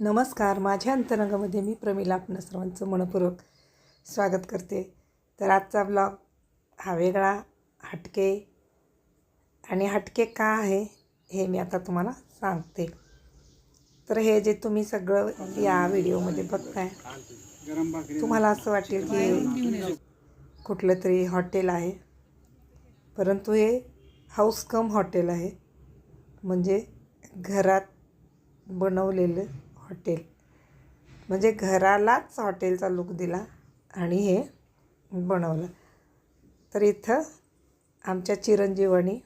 नमस्कार. माझ्या अंतरंगामध्ये मी प्रमिला आपणा सर्वांचं मनपूर्वक स्वागत करते. तर आजचा ब्लॉग हा वेगळा हटके. आणि हटके का आहे हे मी आता तुम्हाला सांगते. तर हे जे तुम्ही सगळं या व्हिडिओमध्ये बघताय तुम्हाला असं वाटेल की कुठलं तरी हॉटेल आहे. परंतु हे हाऊस कम हॉटेल आहे. म्हणजे घरात बनवलेलं हॉटेल. म्हणजे घरालाच हॉटेलचा लुक दिला आणि हे बनवलं. तर इथं आमच्या चिरंजीवानी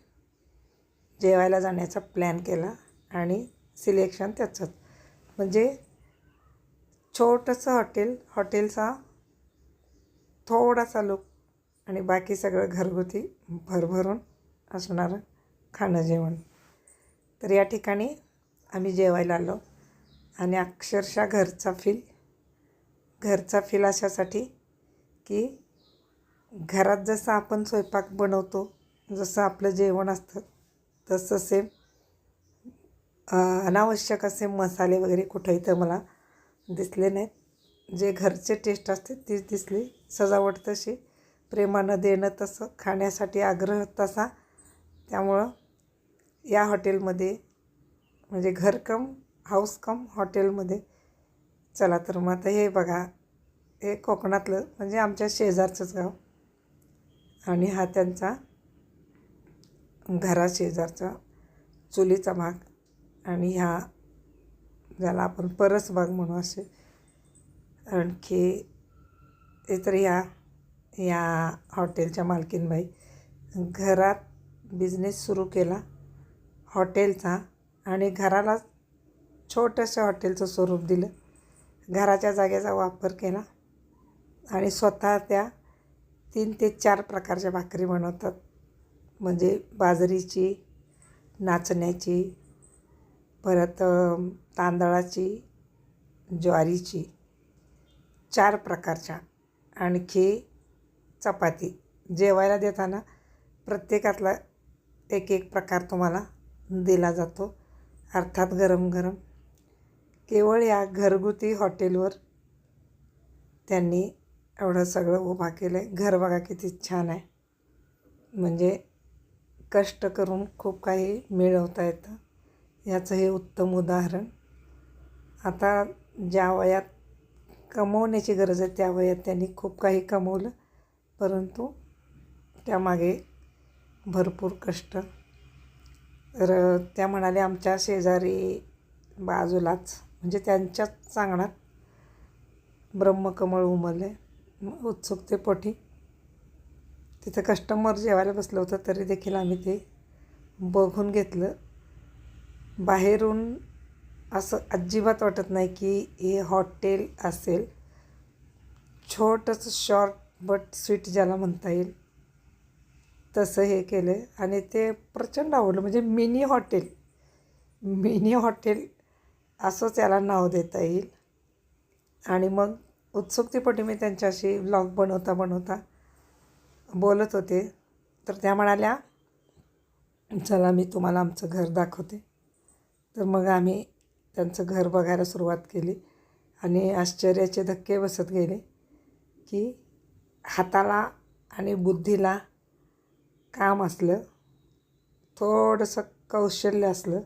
जेवायला जाण्याचा प्लॅन केला आणि सिलेक्शन त्याचंच. म्हणजे छोटंसं हॉटेल हॉटेलचा थोडासा लुक आणि बाकी सगळं घरगुती भरभरून असणारं खाणं जेवण. तर या ठिकाणी आम्ही जेवायला आलो. आणि अक्षरशः घरचा फील घरचा फील अशासाठी की घरात जसं आपण स्वयंपाक बनवतो जसं आपलं जेवण असतं तसं सेम अनावश्यक असे मसाले वगैरे कुठं इथं मला दिसले नाहीत. जे घरचे टेस्ट असते तीच दिसली सजावट तशी प्रेमानं देणं तसं खाण्यासाठी आग्रह तसा. त्यामुळं या हॉटेलमध्ये म्हणजे घरकम हाऊस कम हॉटेलमध्ये. चला तर मग आता हे बघा हे कोकणातलं म्हणजे आमच्या शेजारचंच गाव. आणि हा त्यांचा घराशेजारचा चुलीचा भाग. आणि ह्या ज्याला आपण परस भाग म्हणू असे. आणखी इतर ह्या या हॉटेलच्या मालकीनबाई. घरात बिझनेस सुरू केला हॉटेलचा. आणि घरालाच छोटंसं हॉटेलचं स्वरूप दिलं. घराच्या जागेचा वापर केला आणि स्वतः त्या तीन ते चार प्रकारच्या भाकरी बनवतात. म्हणजे बाजरीची नाचण्याची परत तांदळाची ज्वारीची. चार प्रकारच्या. आणखी चपाती. जेवायला देताना प्रत्येकातला एक एक प्रकार तुम्हाला दिला जातो. अर्थात गरम गरम केवळ या घरगुती हॉटेलवर त्यांनी एवढं सगळं उभा केलं आहे घर बघा किती छान आहे. म्हणजे कष्ट करून खूप काही मिळवता येतं. याचं हे उत्तम उदाहरण. आता ज्या वयात कमवण्याची गरज आहे त्या वयात त्यांनी खूप काही कमवलं. परंतु त्यामागे भरपूर कष्ट. तर त्या म्हणाले आमच्या शेजारी बाजूलाच म्हणजे त्यांच्याच सांगण्यात ब्रह्मकमळ उमललं उत्सुकतेपोटी तिथं कस्टमर जेवायला बसलं होतं तरी देखील आम्ही ते बघून घेतलं. बाहेरून असं अजिबात वाटत नाही की हे हॉटेल असेल. छोटंसं शॉर्ट बट स्वीट ज्याला म्हणता येईल तसं हे केलं. आणि ते प्रचंड आवडलं. म्हणजे मिनी हॉटेल मिनी हॉटेल असंच याला नाव देता येईल. आणि मग उत्सुकतेपोटी मी त्यांच्याशी ब्लॉग बनवता बनवता बोलत होते. तर त्या म्हणाल्या चला मी तुम्हाला आमचं घर दाखवते. तर मग आम्ही त्यांचं घर बघायला सुरुवात केली आणि आश्चर्याचे धक्के बसत गेले की हाताला आणि बुद्धीला काम असलं थोडंसं कौशल्य असलं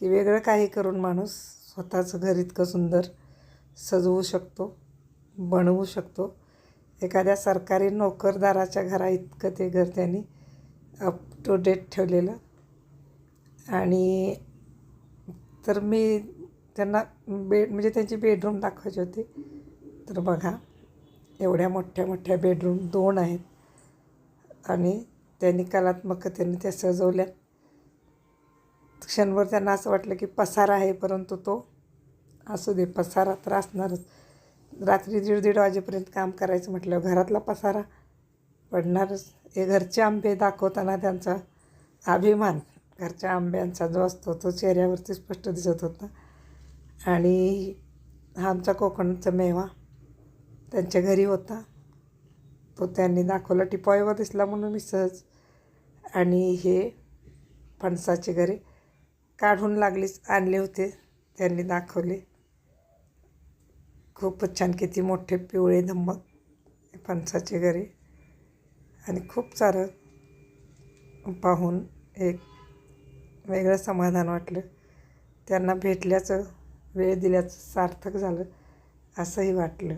की वेगळं काही करून माणूस स्वतःचं घर इतकं सुंदर सजवू शकतो बनवू शकतो. एखाद्या सरकारी नोकरदाराच्या घरा इतकं ते घर त्यांनी अप टू डेट ठेवलेलं. आणि तर मी त्यांना बेड म्हणजे त्यांची बेडरूम दाखवायची होती. तर बघा एवढ्या मोठ्या मोठ्या बेडरूम दोन आहेत. आणि त्यांनी कलात्मकतेने त्या सजवल्यात. क्षणभर त्यांना असं वाटलं की पसारा आहे परंतु तो असू दे पसारा तर असणारच. रात्री दीड दीड वाजेपर्यंत काम करायचं म्हटलं घरातला पसारा पडणारच. हे घरचे आंबे दाखवताना त्यांचा अभिमान घरच्या आंब्यांचा जो असतो तो चेहऱ्यावरती स्पष्ट दिसत होता. आणि हा आमचा कोकणचा मेवा त्यांच्या घरी होता. तो त्यांनी दाखवला टिपॉयवर दिसला म्हणून मी सहज. आणि हे फणसाचे घरे काढून लागलीच आणले होते. त्यांनी दाखवले. खूपच छान किती मोठे पिवळे धम्मक फणसाचे घरे. आणि खूप सारं पाहून एक वेगळं समाधान वाटलं. त्यांना भेटल्याचं वेळ दिल्याचं सार्थक झालं असंही वाटलं.